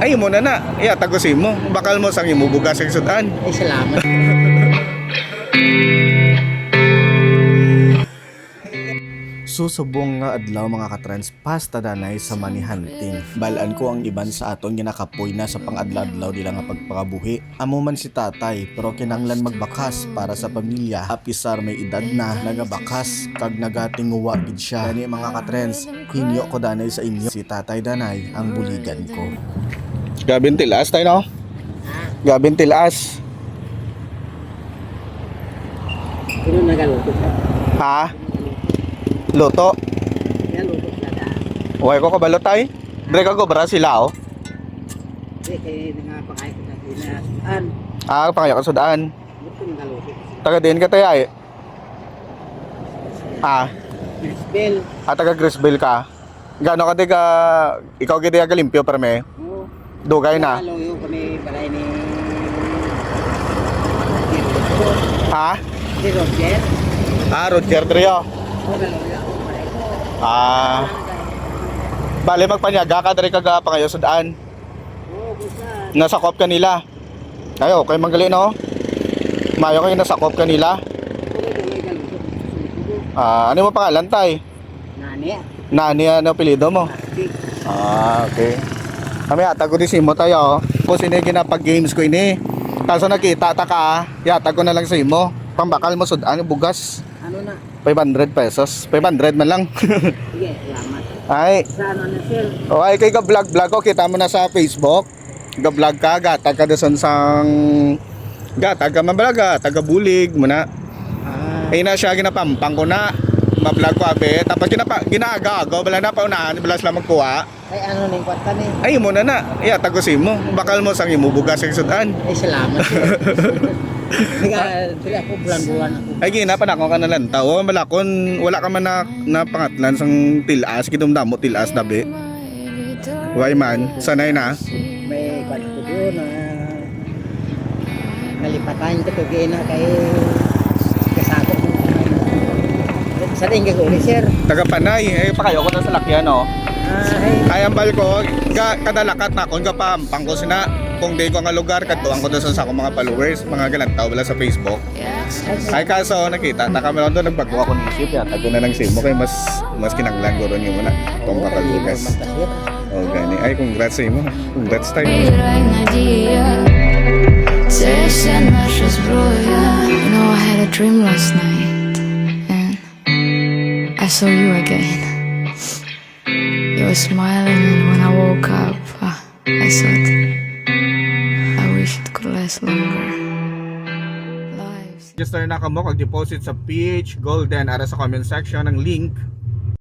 Ay mo na na. Iya tagusin mo. Bakal mo sang imo bugas sa sudan. Ay salamat. Susubong nga adlaw mga katrans pasta danay sa manihunting. Balaan ko ang iban sa aton nga nakapoy na sa pangadlaw-adlaw nila nga pagpakabuhi. Amo man si tatay pero kinanglan magbakas para sa pamilya. Apisar may edad na nagabakas kag nagatinguwa gid siya. Gani mga katrans, hinyo ko danay sa inyo. Si tatay danay ang buligan ko. Gabin tilas tayo no? Gabin tilas. Ha? Luto. Nagaluto ka da. Uy ko kabalo tay. Dre ka gobra sila oh. Di kay nangapakain ko sa pinasaan. Ah, pangayo ka sudaan. Buto nagaluto. Taga din ka tayo ay. Ah, Bell. ah taga Grisville ka. Gano ka tiga ikaw gid ka limpyo perme. Oo. Dugay na. Nagaluyo kami balay ni Ha? Si Roger. Ah, Roger Trio. Oo, ako ko. Ah, bale magpanyaga ka dre ka ga pangayo sudaan. Oo, busa. Nasakop ka nila. Ayo, kay magali no. Mayo kayo nasakop ka nila. Oo. Ah, ano mo pangalan tay? Nani. Nani ano apelyido mo? Ah, okay. Kami ata ko din mo tayo. Kung sino yung ginapag games ko ini. Kaso nakita ta ka, yata ko na lang sa imo. Pambakal mo sud ano bugas. Ano na? 500 pesos. 500 man lang. Sige, salamat. ay, Sa ano na sir? oh, ay kay ka vlog vlog ko kita mo na sa Facebook. Ga vlog ka, gata ka doon sang gata ka mabalaga, taga bulig mo na. Ah. Ay na siya ginapampang ko na. Ma-vlog ko abe. Tapos ginapa ginagago, bala na paunahan, bala sila magkuha. Ay ano ning kwat ni? Ay mo na na. Iya tagusin mo. Bakal mo sang imo bugas sa sudan. Ay salamat. Sige ako bulan-bulan ako. Ay gina pa nako ka na lang tao. Malakon wala ka man na, na pangatlan sang tilas kidumdamo tilas dabi. Why man? Sanay na. May kwat ko na nalipatan ko to na kay kasako ko. Sa tingin ko sir. Taga Panay. Ay pa kayo ko na sa lakyan no. Ay, Ay ambal ko ga kadalakat na kon ga pampang ko sina kung di ko nga lugar kadtuan ko doon sa akong mga followers, mga galantaw wala sa Facebook. Ay kaso nakita ta kami doon nagbago ako ng isip yata ko na lang simo kay mas mas kinanglan ko ron yung muna kung bakalugas. Oh gani. Ay congrats sa imo. Congrats tayo. Играй, надія, це вся наша зброя. You know, I had a dream last night, and I saw you again. You were smiling, and when I woke up, Register na kamo kag deposit sa PH Golden. Ara sa comment section ng link